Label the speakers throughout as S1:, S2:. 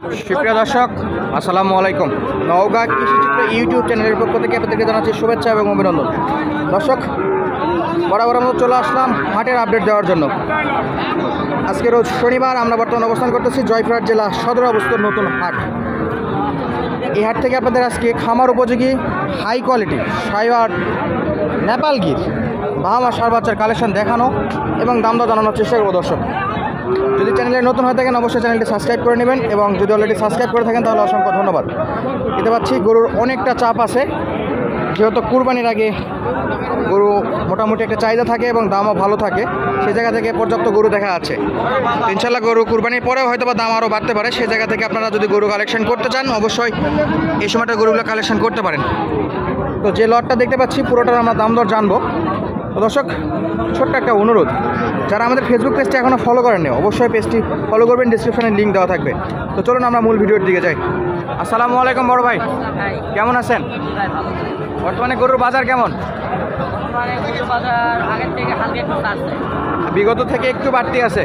S1: সুপ্রিয় দর্শক, আসসালামু আলাইকুম। নওগাঁ কৃষিচিত্র ইউটিউব চ্যানেলের পক্ষ থেকে আপনাদেরকে জানাচ্ছি শুভেচ্ছা এবং অভিনন্দন। দর্শক, বরাবর আমরা চলে আসলাম হাটের আপডেট দেওয়ার জন্য। আজকে রোজ শনিবার আমরা বর্তমানে অবস্থান করতেছি জয়পুরহাট জেলা সদর অবস্থার নতুন হাট। এই হাট থেকে আপনাদের আজকে খামার উপযোগী হাই কোয়ালিটি সাইওয়ার নেপাল গির, বাহামা সার বাচ্চার কালেকশন দেখানো এবং দাম দর জানানোর চেষ্টা করব দর্শক। যদি চ্যানেলে নতুন হয়ে থাকেন, অবশ্যই চ্যানেলটি সাবস্ক্রাইব করে নেবেন এবং যদি অলরেডি সাবস্ক্রাইব করে থাকেন, তাহলে অসংখ্য ধন্যবাদ। এতে পাচ্ছি গরুর অনেকটা চাপ আছে। যেহেতু কুরবানির আগে গরু মোটামুটি একটা চাহিদা থাকে এবং দামও ভালো থাকে সেই জায়গা থেকে পর্যাপ্ত গরু দেখা আছে ইনশাল্লাহ গরু কুরবানির পরেও হয়তো বা দাম আরও বাড়তে পারে। সেই জায়গা থেকে আপনারা যদি গরু কালেকশন করতে চান, অবশ্যই এই সময়টা গরুগুলো কালেকশন করতে পারেন। তো যে লটটা দেখতে পাচ্ছি, পুরোটার আমরা দাম দর জানব। দর্শক ছোট্ট একটা অনুরোধ যারা আমাদের ফেসবুক পেজটি এখনও ফলো করেননি অবশ্যই পেজটি ফলো করবেন ডিসক্রিপশনে লিঙ্ক দেওয়া থাকবে। তো চলুন আমরা মূল ভিডিওর দিকে যাই। আসসালামু আলাইকুম বড় ভাই কেমন আছেন? বর্তমানে গরুর বাজার কেমন?
S2: মানে বাজার আগের থেকে হালকা একটু বাড়ছে
S1: বিগত থেকে একটু বাড়তি আছে।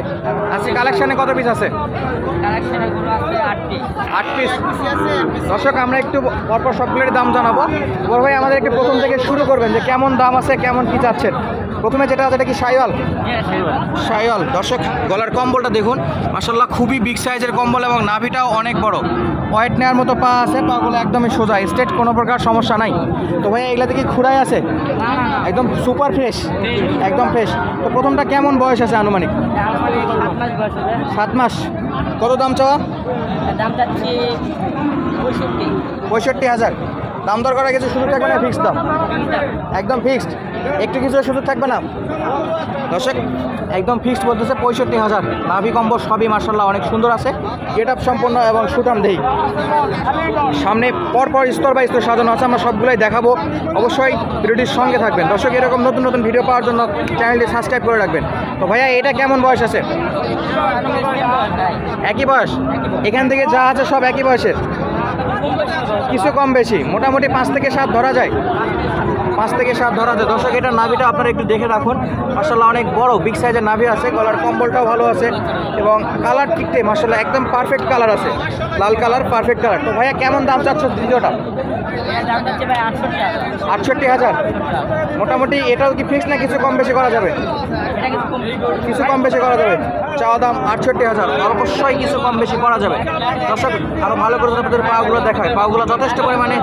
S1: আজকে কালেকশানে কত পিস আছে? আট পিস দর্শক আমরা একটু পরপর সবগুলোর দাম জানাব। বড় ভাই আমাদেরকে প্রথম থেকে শুরু করবেন যে কেমন দাম আছে কেমন কি চাচ্ছেন। প্রথমে যেটা আছে এটা কি সাইওয়াল? সাইওয়াল। দর্শক গলার কম্বলটা দেখুন। মাসাল্লাহ খুবই বিগ সাইজের কম্বল এবং নাভিটাও অনেক বড়। ওয়েট নেওয়ার মতো পা আছে পাগুলো একদমই সোজা স্ট্রেট কোনো প্রকার সমস্যা নাই। তো ভাই এগুলা থেকে খুঁড়াই আছে? একদম সুপার ফ্রেশ একদম ফ্রেশ তো প্রথমটা কেমন বয়স আছে আনুমানিক?
S2: সাত মাস।
S1: কত দাম চাওয়া?
S2: পঁয়ষট্টি
S1: হাজার। দাম দর করা কিছু সুযোগ থাকবে না ফিক্সড দাম। একদম ফিক্সড একটু কিছু সুযোগ থাকবে না। দর্শক, একদম ফিক্সড বলতেছে পঁয়ষট্টি হাজার। নাভি কম্বল সবই মার্শাল্লাহ অনেক সুন্দর আছে। গেট আপ সম্পন্ন এবং সুটাম দেই। সামনে পরপর স্তর বা স্তর সাজানো আছে, আমরা সবগুলোই দেখাবো। অবশ্যই ভিডিওটির সঙ্গে থাকবেন। দর্শক, এরকম নতুন নতুন ভিডিও পাওয়ার জন্য চ্যানেলটি সাবস্ক্রাইব করে রাখবেন। তো ভাইয়া, এটা কেমন বয়স আছে? একই বয়স। এখান থেকে যা আছে সব একই বয়সের? কিছু কম বেশি, মোটামুটি পাঁচ থেকে সাত ধরা যায়। পাঁচ থেকে সাত ধরা যায়। দর্শক, এটা নাভিটা আপনারা একটু দেখে রাখুন। মাসাল্লাহ অনেক বড় বিগ সাইজের নাভি আছে। গলার কম্বলটাও ভালো আছে এবং কালার ঠিকতে মাসাল্লাহ একদম পারফেক্ট কালার আছে। লাল কালার পারফেক্ট কালার তো ভাইয়া, কেমন দাম চাচ্ছ দ্বিতীয়টা
S2: আটষট্টি
S1: হাজার। মোটামুটি এটাও কি ফিক্স না কিছু কম বেশি করা যাবে? কিছু কম বেশি করা যাবে। চাওয়া দাম আটষট্টি হাজার। অবশ্যই কিছু কম বেশি করা যাবে। দর্শক আরও ভালো করে আপনাদের পাগুলো দেখায় পাগুলো যথেষ্ট পরিমাণে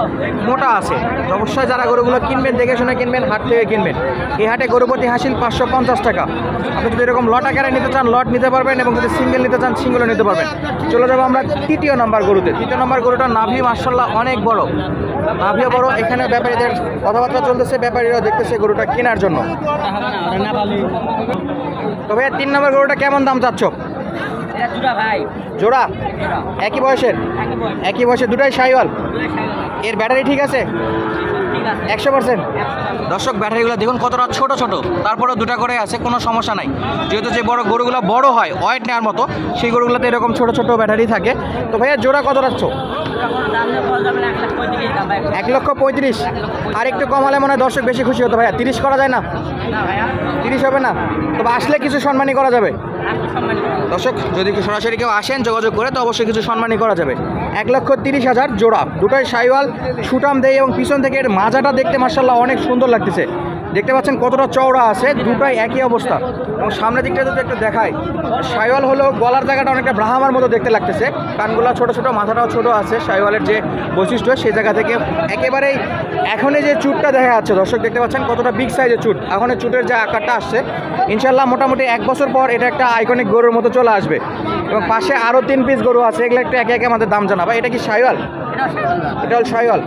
S1: মোটা আছে। অবশ্যই যারা গরুগুলো কিনবেন, দেখে শুনে কিনবেন, হাট থেকে কিনবেন। এই হাটে গরুপতি হাসিল পাঁচশো পঞ্চাশ টাকা। আপনি যদি এরকম লট আকারে নিতে চান, লট নিতে পারবেন এবং যদি সিঙ্গেল নিতে চান, সিঙ্গেলও নিতে পারবেন। চলে যাব আমরা তৃতীয় নম্বর গরুতে। তৃতীয় নম্বর গরুটা নাভি মার্শাল্লাহ অনেক বড়। নাভিও বড়। এখানে ব্যাপারীদের কথাবার্তা চলতেছে ব্যাপারীরা দেখতেছে গরুটা কেনার জন্য। তবে তিন নম্বর গরুটা কেমন দাম চাচ্ছ?
S2: এটা দুটা ভাই।
S1: জোড়া? একই বয়সের?
S2: একই
S1: বয়সের দুটাই সাইওয়াল এর ব্যাটারি ঠিক আছে? একশো পার্সেন্ট? দর্শক ব্যাটারিগুলো দেখুন কতটা ছোট ছোট। তারপরে দুটা করে আছে কোনো সমস্যা নাই। যেহেতু যে বড় গরুগুলো বড় হয় ওয়েট নেওয়ার মতো সেই গরুগুলোতে এরকম ছোট ছোট ব্যাটারি থাকে। তো ভাইয়া জোড়া কত রাখছ?
S2: এক
S1: লক্ষ পঁয়ত্রিশ। আর একটু কম হলে মনে হয় দর্শক বেশি খুশি হতো ভাইয়া। তিরিশ করা যায় না?
S2: না
S1: তিরিশ হবে না? তবে আসলে কিছু সম্মানই করা যাবে। দর্শক, যদি সরাসরি কেউ আসেন, যোগাযোগ করে, তো অবশ্যই কিছু সম্মানই করা যাবে। এক লক্ষ তিরিশ হাজার জোড়া। দুটোই সাইওয়াল, সুটাম দেয় এবং পিছন থেকে এর মাজাটা দেখতে মার্শাল্লাহ অনেক সুন্দর লাগতেছে। দেখতে পাচ্ছেন কতটা চওড়া আছে, দুটোই একই অবস্থা। এবং সামনের দিকটা যদি একটু দেখায় সাইওয়াল হলো গলার জায়গাটা অনেকটা ব্রাহ্মার মতো দেখতে লাগতেছে। কানগুলো ছোট ছোট, মাথাটাও ছোট আছে, সাইওয়ালের যে বৈশিষ্ট্য, সেই জায়গা থেকে একেবারেই এখনই যে চুটটা দেখা যাচ্ছে, দর্শক দেখতে পাচ্ছেন কতটা বিগ সাইজের চুট। এখন চুটের যে আকারটা আসছে ইনশাল্লাহ মোটামুটি এক বছর পর এটা একটা আইকনিক গরুর মতো চলে আসবে। এবং পাশে আরও তিন পিস গরু আছে, এগুলো একটু একে একে আমাদের দাম জানাবা। এটা কি সাইওয়াল?
S2: এটাও
S1: এটা হল সাইওয়াল।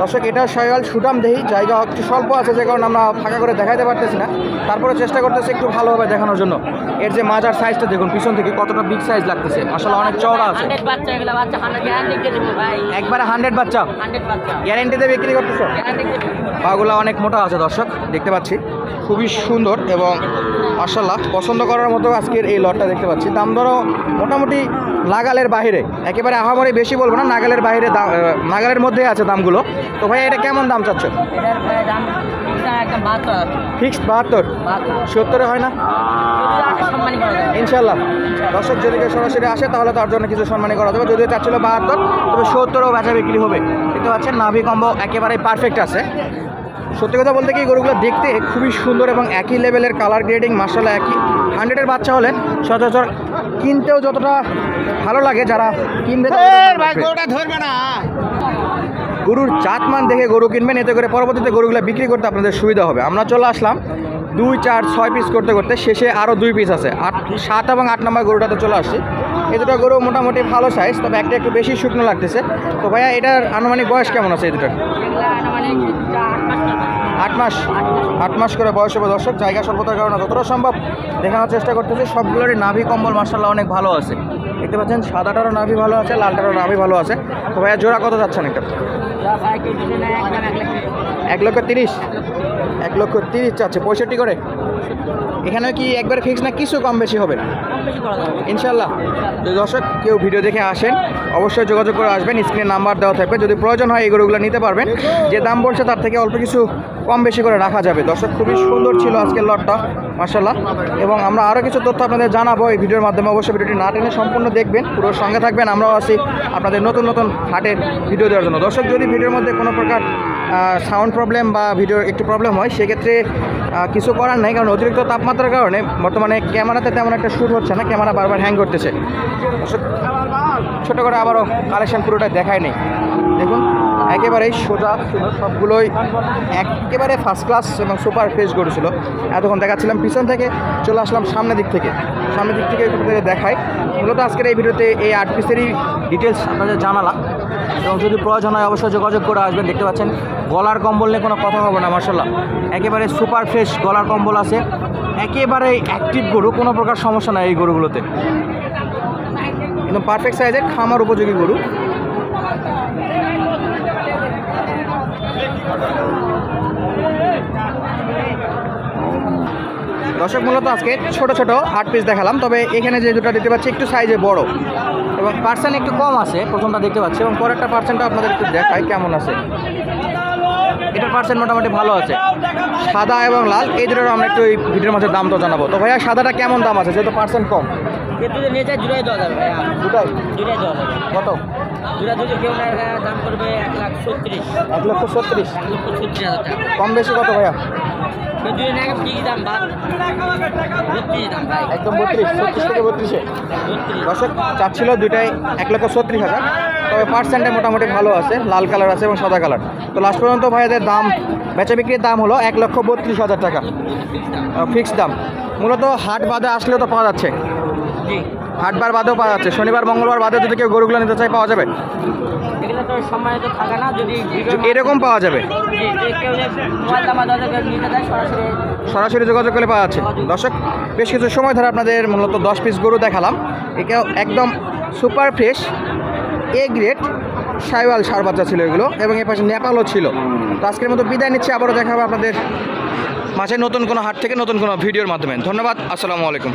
S1: দর্শক এটা সাইওয়াল সুটাম দেহি জায়গা একটু স্বল্প আছে যে কারণে আমরা ফাঁকা করে দেখাতে পারতেছি না। তারপরে চেষ্টা করতেছি একটু ভালোভাবে দেখানোর জন্য। এর যে মাজার সাইজটা দেখুন পিছন থেকে কতটা বিগ সাইজ লাগতেছে। আসলে অনেক চওড়া আছে। একবারে হান্ড্রেড বাচ্চা। গ্যারেন্টিতে বিক্রি করতেছো? পাগুলো অনেক মোটা আছে দর্শক দেখতে পাচ্ছি। খুবই সুন্দর এবং মার্শাল্লাহ পছন্দ করার মতো আজকের এই লটটা দেখতে পাচ্ছি। দাম ধরো মোটামুটি নাগালের বাইরে। একেবারে আহামরি বেশি বলব না নাগালের বাইরে দাম নাগালের মধ্যে আছে দামগুলো। তো ভাই এটা কেমন দাম চাচ্ছ
S2: এটার ভাই দাম দাম একদম বাহাত্তর
S1: ফিক্সড বাহাত্তর? সত্তরে হয় না? ইনশাল্লাহ দর্শক যদি কেউ সরাসরি আসে তাহলে তার জন্য কিছু সম্মানী করা যাবে। যদিও চাচ্ছিল বাহাত্তর তবে সত্তরও বেচা বিক্রি হবে। দেখতে পাচ্ছেন নাভি কম্বো একেবারেই পারফেক্ট আছে। সত্যি কথা বলতে কি গরুগুলো দেখতে খুবই সুন্দর এবং একই লেভেলের কালার গ্রেডিং মার্শাল একই হান্ড্রেডের বাচ্চা হলে সচরাচর কিনতেও যতটা ভালো লাগে যারা কিনবে ভালো লাগবে। গরুর জাতমান দেখে গরু কিনবেন এতে করে পরবর্তীতে গরুগুলো বিক্রি করতে আপনাদের সুবিধা হবে। আমরা চলে আসলাম দুই চার ছয় পিস করতে করতে শেষে আরও দুই পিস আছে। আট সাত এবং আট নম্বর গরুটাতে চলে আসছি। এই দুটো গরু মোটামুটি ভালো সাইজ তবে একটা একটু বেশি শুকনো লাগতেছে। তো ভাইয়া, এটার আনুমানিক বয়স কেমন আছে এই দুটোর?
S2: আট মাস।
S1: আট মাস করে বয়স হবে দর্শক, জায়গা স্বল্পতার কারণে যতটা সম্ভব দেখানোর চেষ্টা করতেছি। সবগুলোরই নাভি কম্বল মার্শাল্লাহ অনেক ভালো আছে। দেখতে পাচ্ছেন, সাদাটারও নাভি ভালো আছে, লালটারও নাভি ভালো আছে। তো ভাইয়া, জোড়া কত যাচ্ছেন এটা
S2: যা ভাই কেউ যদি নেয় একদম এক
S1: এক লক্ষ তিরিশ। এক লক্ষ তিরিশ চাচ্ছে পঁয়ষট্টি করে? এখানে কি একবার ফিক্স না কিছু কম বেশি হবে? ইনশাল্লাহ দর্শক, কেউ ভিডিও দেখে আসেন, অবশ্যই যোগাযোগ করে আসবেন স্ক্রিনে নাম্বার দেওয়া থাকবে। যদি প্রয়োজন হয়, এই গরুগুলো নিতে পারবেন। যে দাম বলছে, তার থেকে অল্প কিছু কম বেশি করে রাখা যাবে। দর্শক, খুবই সুন্দর ছিল আজকের লটটা মার্শাল্লাহ এবং আমরা আরও কিছু তথ্য আপনাদের জানাব এই ভিডিওর মাধ্যমে। অবশ্যই ভিডিওটি না টেনে সম্পূর্ণ দেখবেন, পুরো সঙ্গে থাকবেন। আমরাও আছি আপনাদের নতুন নতুন হাটের ভিডিও দেওয়ার জন্য। দর্শক, যদি ভিডিওর মধ্যে কোনো প্রকার সাউন্ড প্রবলেম বা ভিডিও একটু প্রবলেম হয়, সেক্ষেত্রে কিছু করার নাই, কারণ অতিরিক্ত তাপমাত্রার কারণে বর্তমানে ক্যামেরাতে তেমন একটা শ্যুট হচ্ছে না ক্যামেরা বারবার হ্যাং করতেছে। ছোটো করে আবারও কালেকশন পুরোটা দেখায় নেই একেবারেই সোজা ছিল, সবগুলোই একেবারে ফার্স্ট ক্লাস এবং সুপার ফ্রেশ গরু ছিল। এতক্ষণ দেখাচ্ছিলাম পিছন থেকে, চলে আসলাম সামনের দিক থেকে। সামনের দিক থেকে দেখাই। মূলত আজকের এই ভিডিওতে এই আট পিসেরই ডিটেলস আপনাদের জানালাম। এবং যদি প্রয়োজন হয় অবশ্যই যোগাযোগ করে আসবেন, দেখতে পাচ্ছেন, গলার কম্বল নিয়ে কোনো কথা হবে না মার্শাল্লাহ একেবারে সুপার ফ্রেশ গলার কম্বল আছে। একেবারে অ্যাক্টিভ গরু, কোনো প্রকার সমস্যা নাই এই গরুগুলোতে। একদম পারফেক্ট সাইজের খামার উপযোগী গরু। দর্শক মূলত আজকে ছোট ছোট আট পিস দেখালাম তবে এখানে যে দুটো দেখতে পাচ্ছি একটু সাইজে বড় এবং পার্সেন্ট একটু কম আছে প্রথমটা দেখতে পাচ্ছি এবং পরেরটা পার্সেন্টটা আপনাদের একটু দেখাই কেমন আছে। এটার পার্সেন্ট মোটামুটি ভালো আছে। সাদা এবং লাল এই দুটোর আমরা একটু এই ভিডিওর মাঝে দাম তো জানাব। তো ভাইয়া সাদাটা কেমন দাম আছে? যেহেতু পার্সেন্ট কম। দুটাই? কত?
S2: জুড়া যদি কেউ দাম করবে এক লাখ ছত্রিশ।
S1: এক লক্ষ ছত্রিশ?
S2: এক লক্ষ ছত্রিশ হাজার টাকা।
S1: কম বেশি কত ভাইয়া?
S2: কেউ যদি কি দাম বা বত্রিশ দাম ভাই।
S1: একদম বত্রিশ ছত্রিশ থেকে বত্রিশে। দর্শক চাচ্ছিল দুইটাই এক লক্ষ ছত্রিশ হাজার। তবে পার্সেন্টে মোটামুটি ভালো আছে লাল কালার আছে এবং সাদা কালার। তো লাস্ট পর্যন্ত ভাইয়াদের দাম বেচা বিক্রির দাম হলো এক লক্ষ বত্রিশ হাজার টাকা। ফিক্সড দাম। মূলত হাট বাদে আসলেও তো পাওয়া যাচ্ছে।
S2: জি।
S1: হাটবার বাদেও পাওয়া যাচ্ছে। শনিবার মঙ্গলবার বাদে যদি কেউ গরুগুলো নিতে চায় পাওয়া যাবে? এরকম পাওয়া যাবে? সরাসরি যোগাযোগ করলে পাওয়া যাচ্ছে। দর্শক বেশ কিছু সময় ধরে আপনাদের মূলত দশ পিস গরু দেখালাম। একেও একদম super fresh A grade Sahiwal সার বাচ্চা ছিল এগুলো এবং এর পাশে নেপালও ছিল। তো আজকের মতো বিদায় নিচ্ছি আবারও দেখাবো আপনাদের মাঝে নতুন কোনো হাট থেকে নতুন কোনো ভিডিওর মাধ্যমে। ধন্যবাদ আসসালামু আলাইকুম।